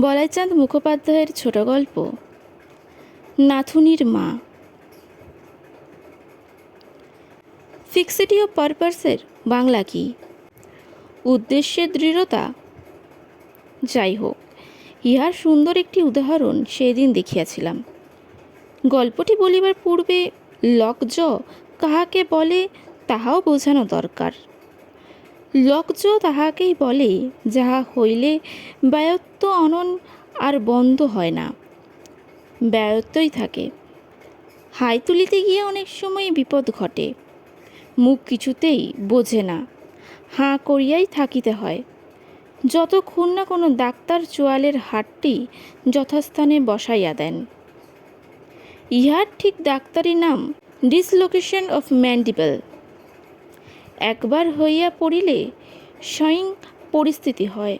বলাইচাঁদ মুখোপাধ্যায়ের ছোট গল্প। নাথুনির মা। ফিক্সিটি অফ পারপাসের বাংলা কি? উদ্দেশ্যের দৃঢ়তা। যাই হোক, ইহার সুন্দর একটি উদাহরণ সেদিন দেখিয়াছিলাম। গল্পটি বলিবার পূর্বে লকজ কাহাকে বলে তাহাও বোঝানো দরকার। লকজ তাহাকেই বলে, যাহা হইলে ব্যয়ত্ব অনন আর বন্ধ হয় না। ব্যয়ত্বই থাকে। হাই তুলিতে গিয়ে অনেক সময় বিপদ ঘটে। মুখ কিছুতেই বোঝে না। হাঁ করিয়াই থাকিতে হয়। যতক্ষণ না কোনো ডাক্তার চোয়ালের হাটটি যথাস্থানে বসাইয়া দেন। ইহার ঠিক ডাক্তারি নাম ডিসলোকেশন অফ ম্যান্ডিবল। একবার হইয়া পড়িলে স্বয়ং পরিস্থিতি হয়।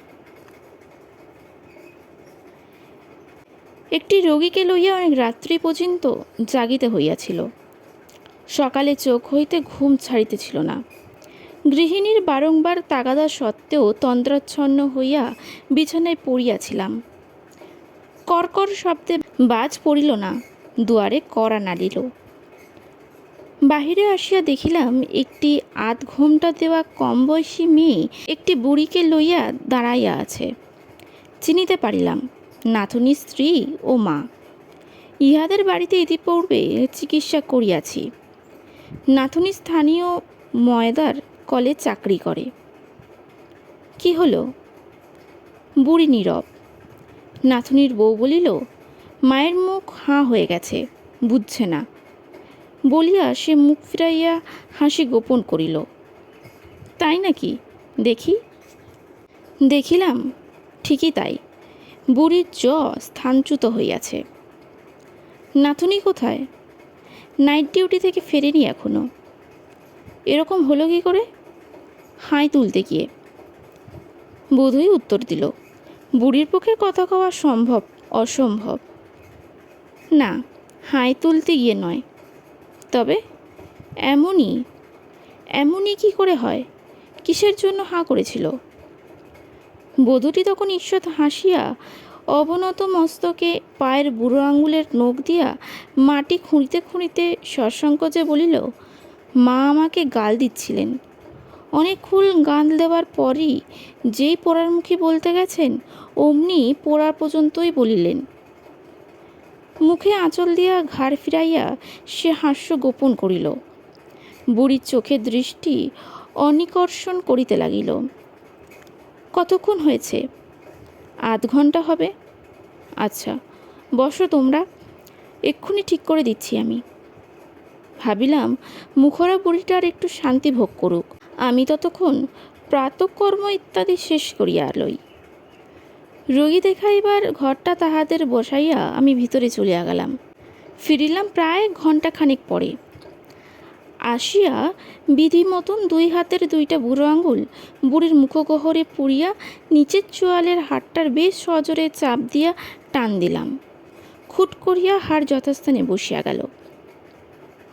একটি রোগীকে লইয়া অনেক রাত্রি পর্যন্ত জাগিতে হইয়াছিল। সকালে চোখ হইতে ঘুম ছাড়িতেছিল না। গৃহিণীর বারংবার তাগাদা সত্ত্বেও তন্দ্রাচ্ছন্ন হইয়া বিছানায় পড়িয়াছিলাম। কর্কর শব্দে বাজ পড়িল না, দুয়ারে কড়া নাড়িল বাহিরে আসিয়া দেখিলাম একটি আধ ঘোমটা দেওয়া কম বয়সী মেয়ে একটি বুড়িকে লইয়া দাঁড়াইয়া আছে। চিনিতে পারিলাম নাথুনি স্ত্রী ও মা। ইহাদের বাড়িতে ইতিপূর্বে চিকিৎসা করিয়াছি। নাথুনি স্থানীয় ময়দার কলে চাকরি করে। কি হলো? বুড়ি নীরব। নাথুনির বউ বলিল, মায়ের মুখ হাঁ হয়ে গেছে, বুঝছে না। বলিয়া সে মুখ ফিরাইয়া হাসি গোপন করিল। তাই নাকি? দেখি। দেখিলাম, ঠিকই তাই। বুড়ির জ স্থানচ্যুত হইয়াছে। নাথুনি কোথায়? নাইট ডিউটি থেকে ফেরেনি এখনও। এরকম হলো কি করে? হাই তুলতে গিয়ে। বোধই উত্তর দিল, বুড়ির পক্ষে কথা কওয়া সম্ভব, অসম্ভব। না, হাই তুলতে গিয়ে নয়। তবে এমনই এমনই কি করে হয়? কিসের জন্য হাঁ করেছিল? বধূটি তখন ঈষৎ হাসিয়া অবনত মস্তকে পায়ের বুড়ো আঙুলের নখ দিয়া মাটি খুঁড়িতে খুঁড়িতে সসংকোচে বলিল, মা আমাকে গাল দিচ্ছিলেন। অনেকক্ষণ গাল দেওয়ার পরই যেই পোড়ার মুখে বলতে গেছেন, অমনি পোড়া পর্যন্তই বলিলেন। মুখে আঁচল দিয়া ঘাড় ফিরাইয়া সে হাস্য গোপন করিল। বুড়ির চোখের দৃষ্টি অনিকর্ষণ করিতে লাগিল। কতক্ষণ হয়েছে? আধ ঘণ্টা হবে? আচ্ছা বসো তোমরা, এক্ষুনি ঠিক করে দিচ্ছি আমি। ভাবিলাম, মুখরা বুড়িটার একটু শান্তি ভোগ করুক। আমি ততক্ষণ প্রাতকর্ম ইত্যাদি শেষ করিয়া লই। রোগী দেখাইবার ঘরটা তাহাদের বসাইয়া আমি ভিতরে চলিয়া গেলাম। ফিরিলাম প্রায় ঘণ্টা খানিক পরে। আসিয়া বিধি মতন দুই হাতের দুইটা বুড়ো আঙুল বুড়ির মুখগহরে পুড়িয়া নিচের চোয়ালের হাড়টার বেশ সজোরে চাপ দিয়া টান দিলাম। খুট করিয়া হাড় যথাস্থানে বসিয়া গেল।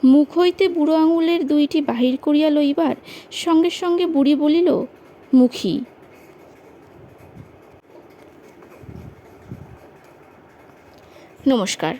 মুখ হইতে বুড়ো আঙুলের দুইটি বাহির করিয়া লইবার সঙ্গে সঙ্গে বুড়ি বলিল, মুখী। নমস্কার।